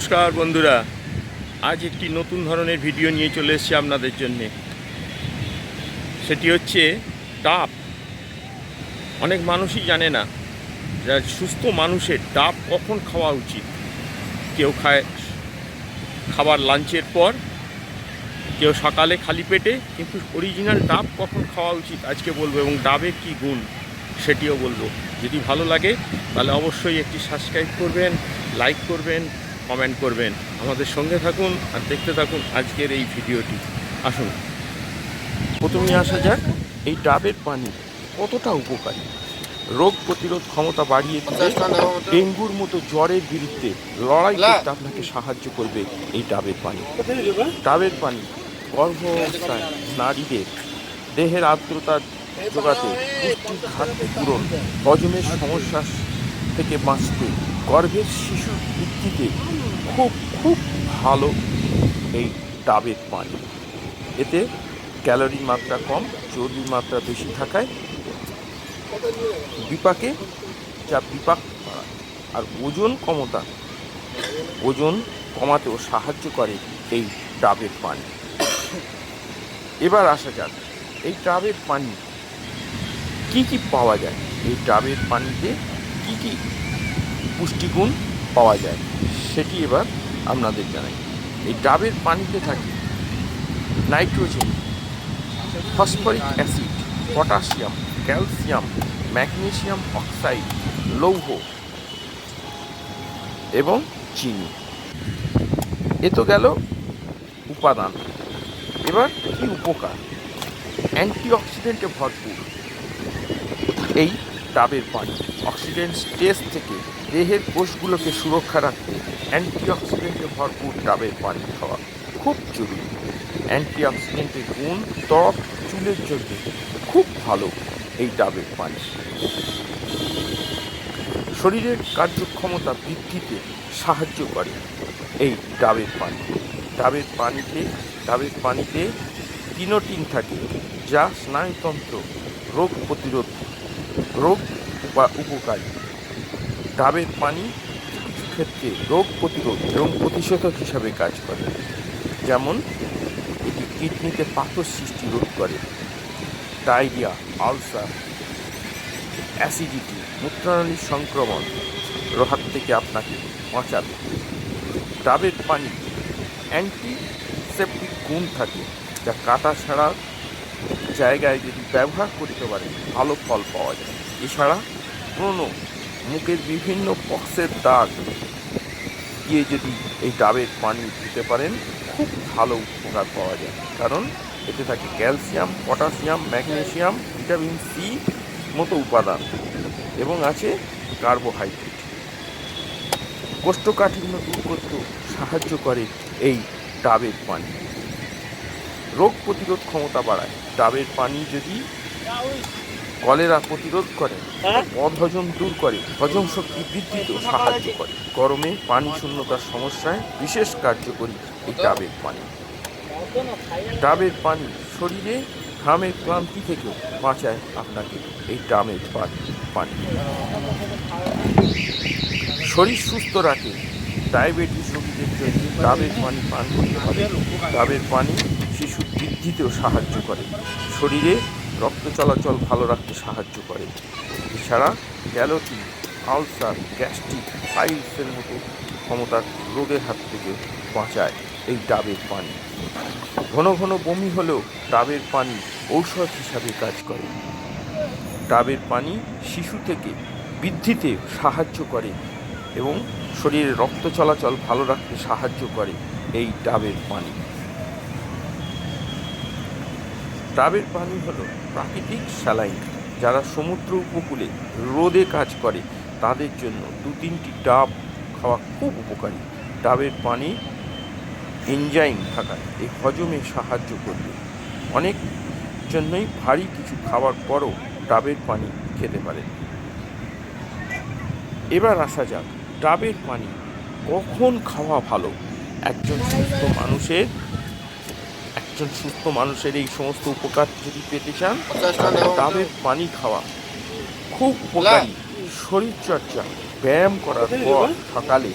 নমস্কার বন্ধুরা, আজ একটি নতুন ধরনের ভিডিও নিয়ে চলে এসেছি আপনাদের জন্যে। সেটি হচ্ছে ডাব অনেক মানুষই জানে না সুস্থ মানুষের ডাব কখন খাওয়া উচিত। কেউ খায় খাবার লাঞ্চের পর, কেউ সকালে খালি পেটে, কিন্তু অরিজিনাল ডাব কখন খাওয়া উচিত আজকে বলব এবং ডাবের কী গুণ সেটিও বলব। যদি ভালো লাগে, তাহলে অবশ্যই একটি সাবস্ক্রাইব করবেন লাইক করবেন কমেন্ট করবেন। আমাদের সঙ্গে থাকুন আর দেখতে থাকুন আজকের এই ভিডিওটি। আসুন। প্রথমে আসা যাক এই ডাবের পানি কতটা উপকারী? রোগ প্রতিরোধ ক্ষমতা বাড়িয়ে তুলে ডেঙ্গুর মতো জ্বরের বিরুদ্ধে লড়াই করতে আপনাকে সাহায্য করবে এই ডাবের পানি। ডাবের পানি গর্ভাবস্থায় নারীদের দেহের আর্দ্রতা যোগাতে পুষ্টির ঘাটতি পূরণ হজমের সমস্যা থেকে বাঁচতে গর্ভের শিশুর ভিত্তিতে খুব খুব ভালো এই ডাবের পানি। এতে ক্যালোরির মাত্রা কম চর্বির মাত্রা বেশি থাকায় বিপাকে, যা বিপাক আর ওজন ক্ষমতা ওজন কমাতেও সাহায্য করে এই ডাবের পানি। এবার আসা যাক, এই ডাবের পানি কি কি পাওয়া যায়? এই ডাবের পানিতে কি কি পুষ্টিগুণ পাওয়া যায়। সেটি এবার আপনাদের জানাই। এই ডাবের পানিতে থাকে nitrogen, phosphoric acid, potassium, calcium, magnesium oxide, লৌহ এবং চিনি। এ তো গেল উপাদান। এবার কি উপকার? অ্যান্টিঅক্সিডেন্টে ভরপুর এই ডাবের পানি। অক্সিডেন্ট স্টেজ থেকে দেহের কোষগুলোকে সুরক্ষা রাখতে অ্যান্টিঅক্সিডেন্টে ভরপুর ডাবের পানি খাওয়া খুব জরুরি। অ্যান্টিঅক্সিডেন্টের গুণ, ত্বক, চুলের জন্য খুব ভালো এই ডাবের পানি। শরীরের কার্যক্ষমতা বৃদ্ধিতে সাহায্য করে এই ডাবের পানি। ডাবের পানিতে ডাবের পানিতে কিনোটিন থাকে যা স্নায়ুতন্ত্র রোগ প্রতিরোধ, রোগ বা উপকারী। ডাবের পানি ক্ষেত্রে রোগ প্রতিরোধ এবং প্রতিষেধক হিসাবে কাজ করে। যেমন, এটি কিডনিতে পাথর সৃষ্টি রোধ করে, ডায়রিয়া, আলসার, অ্যাসিডিটি মূত্রনালীর সংক্রমণ হাত থেকে আপনাকে বাঁচাবে। ডাবের পানি অ্যান্টিসেপটিক গুণ থাকে, যা কাটা ছাড়া জায়গায় যদি ব্যবহার করতে পারে ভালো ফল পাওয়া যায়। এছাড়া পুরনো মুখের বিভিন্ন পক্সের দাগ দিয়ে যদি এই ডাবের পানি দিতে পারেন, খুব ভালো উপকার পাওয়া যায়। কারণ এতে থাকে calcium, potassium magnesium vitamin C মতো উপাদান এবং আছে কার্বোহাইড্রেট। কোষ্ঠকাঠিন্য দূর করতেও সাহায্য করে এই ডাবের পানি। রোগ প্রতিরোধ ক্ষমতা বাড়ায়। ডাবের পানি যদি কলেরা প্রতিরোধ করে অধজম দূর করে হজম শক্তি বৃদ্ধিতেও সাহায্য করে। গরমে পানি শূন্যতার সমস্যায় বিশেষ কার্যকরী এই ডাবের পানি। ডাবের পানি শরীরে ঘামের ক্লান্তি থেকেও বাঁচায় আপনাকে এই ডাবের পানি পানি। শরীর সুস্থ রাখে ডায়াবেটিস রোগীদের জন্য ডাবের পানি পান করতে হবে। ডাবের পানি শিশুর বৃদ্ধিতেও সাহায্য করে। শরীরে রক্ত চলাচল ভালো রাখতে সাহায্য করে। এছাড়া গ্যালোটি, আলসার, গ্যাস্ট্রিক পাইলসের মতো ক্ষমতার রোগের হাত থেকে বাঁচায় এই ডাবের পানি। ঘন ঘন বমি হলেও ডাবের পানি ঔষধ হিসাবে কাজ করে। ডাবের পানি শিশু থেকে বৃদ্ধিতে সাহায্য করে এবং শরীরে রক্ত চলাচল ভালো রাখতে সাহায্য করে এই ডাবের পানি। ডাবের পানি হলো প্রাকৃতিক স্যালাইন। যারা সমুদ্র উপকূলে রোদে কাজ করে, তাদের জন্য দু তিনটি ডাব খাওয়া খুব উপকারী। ডাবের পানি এনজাইম থাকায় এই হজমে সাহায্য করবে। অনেক জন্যই ভারী কিছু খাওয়ার পরও ডাবের পানি খেতে পারে। এবার আসা যাক ডাবের পানি কখন খাওয়া ভালো? একজন সুস্থ মানুষের একজন সুস্থ মানুষের এই সমস্ত উপকার যদি পেতে চান তাহলে ডাবের পানি খাওয়া খুব উপকারী। শরীরচর্চা ব্যায়াম করার পর সকালে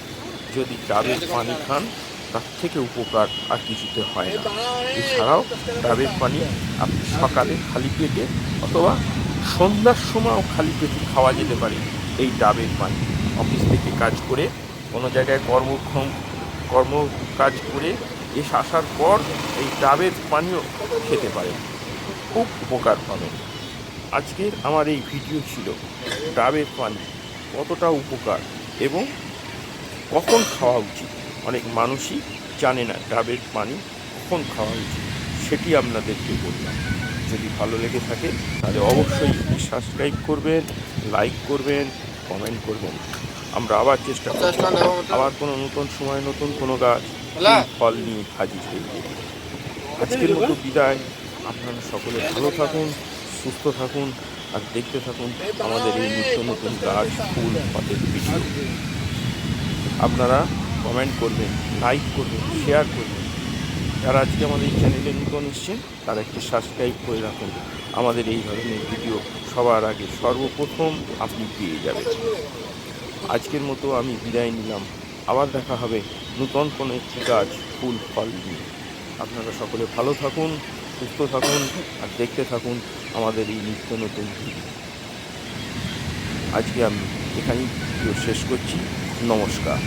যদি ডাবের পানি খান তার থেকে উপকার আর কিছুতে হয় না। এছাড়াও ডাবের পানি আপনি সকালে খালি পেটে অথবা সন্ধ্যার সময়ও খালি পেটে খাওয়া যেতে পারে এই ডাবের পানি। অফিস থেকে কাজ করে কোনো জায়গায় কর্মক্ষম কর্ম কাজ করে এসে আসার পর এই ডাবের পানীয় খেতে পারেন খুব উপকার পাবেন আজকের আমার এই ভিডিও ছিল ডাবের পানি কতটা উপকার এবং কখন খাওয়া উচিত? অনেক মানুষই জানে না ডাবের পানি কখন খাওয়া উচিত সেটি আপনাদেরকে বললাম। যদি ভালো লেগে থাকে তাহলে অবশ্যই সাবস্ক্রাইব করবেন লাইক করবেন কমেন্ট করবেন। আমরা আবার চেষ্টা করব। আবার কোনো নতুন সময় নতুন কোনো গাছ ফুল, নিয়ে হাজির হয়ে। আজকের মতো বিদায়। আপনারা সকলে ভালো থাকুন সুস্থ থাকুন আর দেখতে থাকুন আমাদের এই নিত্য নতুন গাছ ফুল ফলের ভিডিও। আপনারা কমেন্ট করবেন লাইক করবেন শেয়ার করবেন। যারা আজকে আমাদের এই চ্যানেলে নতুন এসছেন তারা একটি সাবস্ক্রাইব করে রাখুন। আমাদের এই ধরনের ভিডিও সবার আগে সর্বপ্রথম আপনি পেয়ে যাবেন। আজকের মতো আমি বিদায় নিলাম। আবার দেখা হবে নতুন কোনো একটি গাছ, ফুল, ফল নিয়ে। আপনারা সকলে ভালো থাকুন, সুস্থ থাকুন, আর দেখতে থাকুন আমাদের এই নিত্য নতুন ভিডিও আজকে আমি এখানেই শেষ করছি। নমস্কার।